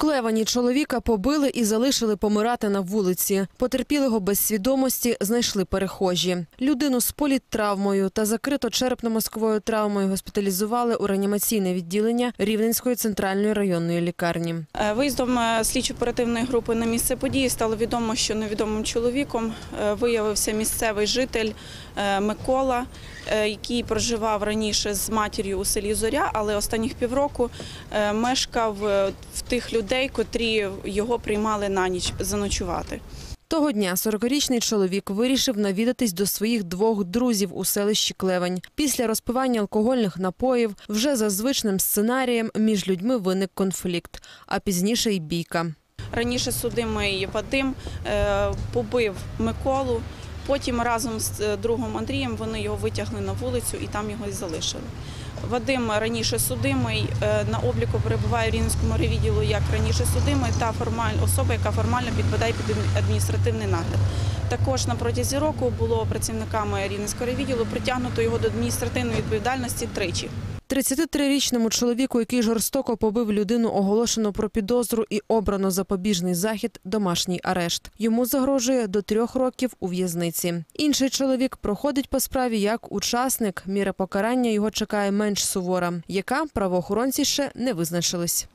Клевані чоловіка побили і залишили помирати на вулиці. Потерпілого без свідомості знайшли перехожі. Людину з політтравмою та закрито черепно-мозковою травмою госпіталізували у реанімаційне відділення Рівненської центральної районної лікарні. Е, Виїздом е, слідчо-оперативної групи на місце події стало відомо, що невідомим чоловіком е, виявився місцевий житель Микола, який проживав раніше з матір'ю у селі Зоря, але останніх півроку мешкав в тих людей, котрі його приймали на ніч заночувати. Того дня 40-річний чоловік вирішив навідатись до своїх двох друзів у селищі Клевань. Після розпивання алкогольних напоїв вже за звичним сценарієм між людьми виник конфлікт, а пізніше й бійка. Раніше судимий Вадим е, побив Миколу. Потім разом з е, другом Андрієм вони його витягли на вулицю і там його і залишили. Вадим раніше судимий е, на обліку перебуває в Рівненському ревідділу як раніше судимий та формаль, особа, яка формально підпадає під адміністративний нагляд. Також на протязі року було працівниками Рівненського ревідділу притягнуто його до адміністративної відповідальності тричі. 33-річному чоловіку, який жорстоко побив людину, оголошено про підозру і обрано запобіжний захід – домашній арешт. Йому загрожує до трьох років у в'язниці. Інший чоловік проходить по справі як учасник. Міра покарання його чекає менш сувора, яка правоохоронці ще не визначились.